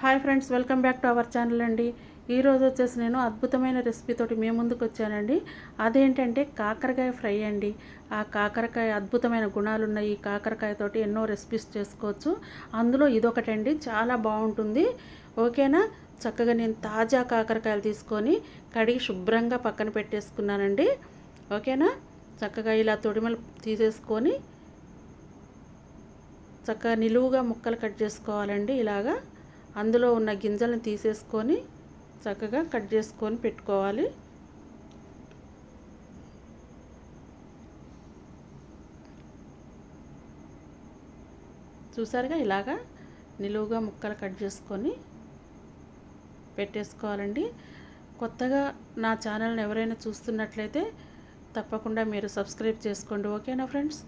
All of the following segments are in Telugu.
Hi friends welcome back to our channel అండి. ఈరోజు వచ్చేసి నేను అద్భుతమైన రెసిపీతోటి మీ ముందుకు వచ్చానండి. అదేంటంటే కాకరకాయ ఫ్రై అండి. ఆ కాకరకాయ అద్భుతమైన గుణాలున్న ఈ కాకరకాయతోటి ఎన్నో రెసిపీస్ చేసుకోవచ్చు. అందులో ఇదొకటండి చాలా బాగుంటుంది. ఓకేనా? చక్కగా నేను తాజా కాకరకాయలు తీసుకొని కడిగి శుభ్రంగా పక్కన పెట్టేసుకున్నానండి. ఓకేనా? చక్కగా ఇలా తొడిమలు తీసేసుకొని చక్కగా నిలువుగా ముక్కలు కట్ చేసుకోవాలండి ఇలాగా. అందులో ఉన్న గింజలను తీసేసుకొని చక్కగా కట్ చేసుకొని పెట్టుకోవాలి. చూసారుగా ఇలాగా నిలువుగా ముక్కలు కట్ చేసుకొని పెట్టేసుకోవాలండి. కొత్తగా నా ఛానల్ని ఎవరైనా చూస్తున్నట్లయితే తప్పకుండా మీరు సబ్స్క్రైబ్ చేసుకోండి. ఓకేనా ఫ్రెండ్స్?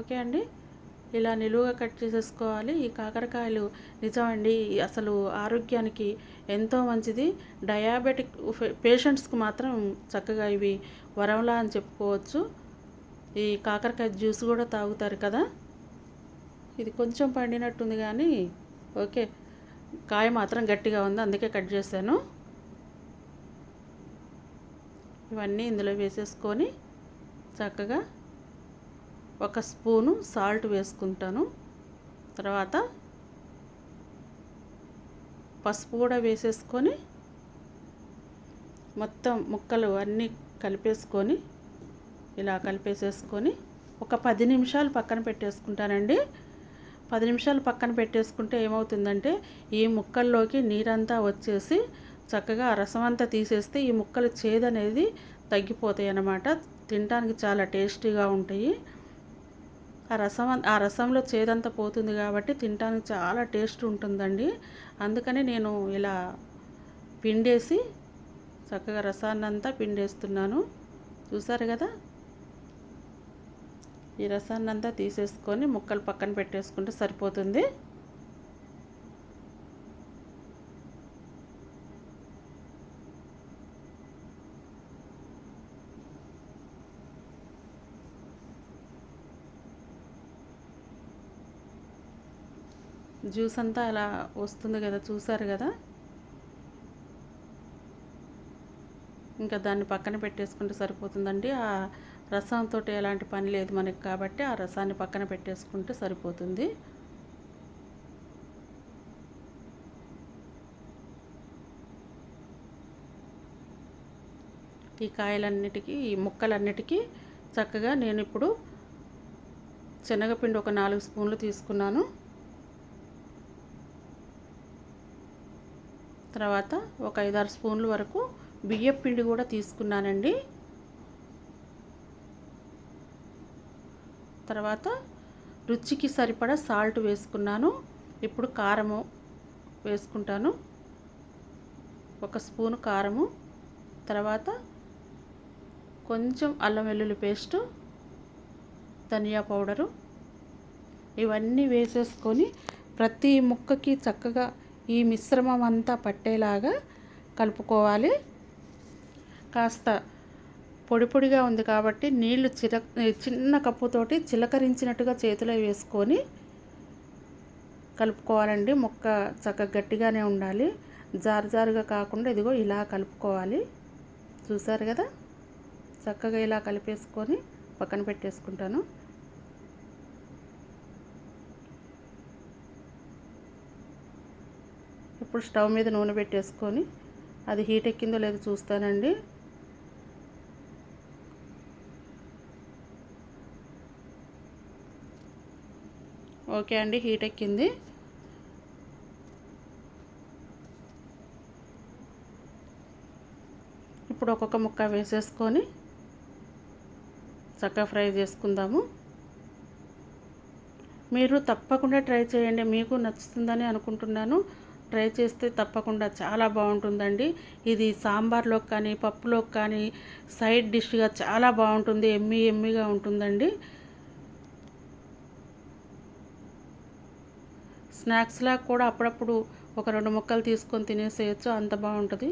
ఓకే అండి. ఇలా నిలువుగా కట్ చేసేసుకోవాలి. ఈ కాకరకాయలు నిజమండి అసలు ఆరోగ్యానికి ఎంతో మంచిది. డయాబెటిక్ పేషెంట్స్కి మాత్రం చక్కగా ఇవి వరంలా అని చెప్పుకోవచ్చు. ఈ కాకరకాయ జ్యూస్ కూడా తాగుతారు కదా? ఇది కొంచెం పండినట్టుంది కానీ ఓకే. కాయ మాత్రం గట్టిగా ఉంది అందుకే కట్ చేశాను. ఇవన్నీ ఇందులో వేసేసుకొని చక్కగా ఒక స్పూను సాల్ట్ వేసుకుంటాను. తర్వాత పసుపు కూడా వేసేసుకొని మొత్తం ముక్కలు అన్నీ కలిపేసుకొని ఇలా కలిపేసేసుకొని ఒక పది నిమిషాలు పక్కన పెట్టేసుకుంటానండి. పది నిమిషాలు పక్కన పెట్టేసుకుంటే ఏమవుతుందంటే ఈ ముక్కల్లోకి నీరంతా వచ్చేసి చక్కగా రసం అంతా తీసేస్తే ఈ ముక్కలు చేదనేది తగ్గిపోతాయి అన్నమాట తినడానికి చాలా టేస్టీగా ఉంటాయి. ఆ రసం ఆ రసంలో చేదంతా పోతుంది కాబట్టి తినడానికి చాలా టేస్ట్ ఉంటుందండి. అందుకనే నేను ఇలా పిండేసి చక్కగా రసాన్నంతా పిండేస్తున్నాను. చూసారు కదా? ఈ రసాన్నంతా తీసేసుకొని ముక్కలు పక్కన పెట్టేసుకుంటే సరిపోతుంది. జ్యూస్ అంతా అలా వస్తుంది కదా చూసారు కదా? ఇంకా దాన్ని పక్కన పెట్టేసుకుంటే సరిపోతుందండి. ఆ రసంతో ఎలాంటి పని లేదు మనకి కాబట్టి ఆ రసాన్ని పక్కన పెట్టేసుకుంటే సరిపోతుంది. ఈ కాయలన్నిటికీ ఈ ముక్కలన్నిటికీ చక్కగా నేను ఇప్పుడు శనగపిండి ఒక నాలుగు స్పూన్లు తీసుకున్నాను. తర్వాత ఒక ఐదారు స్పూన్ల వరకు బియ్యం పిండి కూడా తీసుకున్నానండి. తర్వాత రుచికి సరిపడా సాల్ట్ వేసుకున్నాను. ఇప్పుడు కారము వేసుకుంటాను. ఒక స్పూను కారము. తర్వాత కొంచెం అల్లం వెల్లుల్లి పేస్టు ధనియా పౌడరు. ఇవన్నీ వేసేసుకొని ప్రతి ముక్కకి చక్కగా ఈ మిశ్రమం అంతా పట్టేలాగా కలుపుకోవాలి. కాస్త పొడి పొడిగా ఉంది కాబట్టి నీళ్ళు చిర చిన్న కప్పుతోటి చిలకరించినట్టుగా చేతిలో వేసుకొని కలుపుకోవాలండి. మొక్క చక్కగా గట్టిగానే ఉండాలి. జారు జారుగా కాకుండా ఇదిగో ఇలా కలుపుకోవాలి. చూసారు కదా? చక్కగా ఇలా కలిపేసుకొని పక్కన పెట్టేసుకుంటాను. ఇప్పుడు స్టవ్ మీద నూనె పెట్టేసుకొని అది హీట్ ఎక్కిందో లేదో చూస్తానండి. ఓకే అండి హీట్ ఎక్కింది. ఇప్పుడు ఒక్కొక్క ముక్క వేసేసుకొని చక్కగా ఫ్రై చేసుకుందాము. మీరు తప్పకుండా ట్రై చేయండి మీకు నచ్చుతుందని అనుకుంటున్నాను. ట్రై చేస్తే తప్పకుండా చాలా బాగుంటుందండి. ఇది సాంబార్లో కానీ పప్పులోకి కానీ సైడ్ డిష్గా చాలా బాగుంటుంది. ఎమ్మి ఎమ్మిగా ఉంటుందండి. స్నాక్స్లా కూడా అప్పుడప్పుడు ఒక రెండు ముక్కలు తీసుకొని తినేసేయచ్చు. అంత బాగుంటుంది.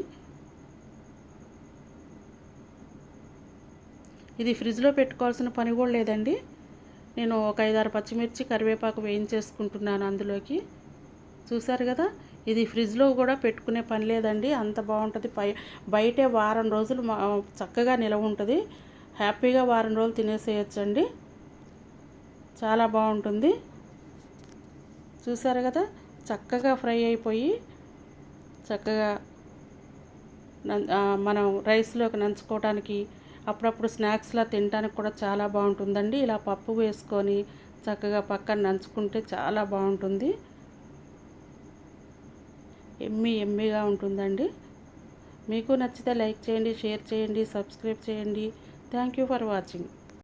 ఇది ఫ్రిడ్జ్లో పెట్టుకోవాల్సిన పని కూడా లేదండి. నేను ఒక ఐదారు పచ్చిమిర్చి కరివేపాకు వేయించేసుకుంటున్నాను అందులోకి. చూసారు కదా? ఇది ఫ్రిడ్జ్లో కూడా పెట్టుకునే పని లేదండి. అంత బాగుంటుంది. పై బయటే వారం రోజులు చక్కగా నిలవ ఉంటుంది. హ్యాపీగా వారం రోజులు తినేసేయచ్చండి. చాలా బాగుంటుంది. చూసారు కదా? చక్కగా ఫ్రై అయిపోయి చక్కగా మనం రైస్లోకి నంచుకోవడానికి అప్పుడప్పుడు స్నాక్స్లా తినడానికి కూడా చాలా బాగుంటుందండి. ఇలా పప్పు వేసుకొని చక్కగా పక్కన నంచుకుంటే చాలా బాగుంటుంది. ఎమ్మి ఎమ్మిగా ఉంటుందండి. మీకు నచ్చితే లైక్ చేయండి షేర్ చేయండి సబ్స్క్రైబ్ చేయండి. Thank you for watching.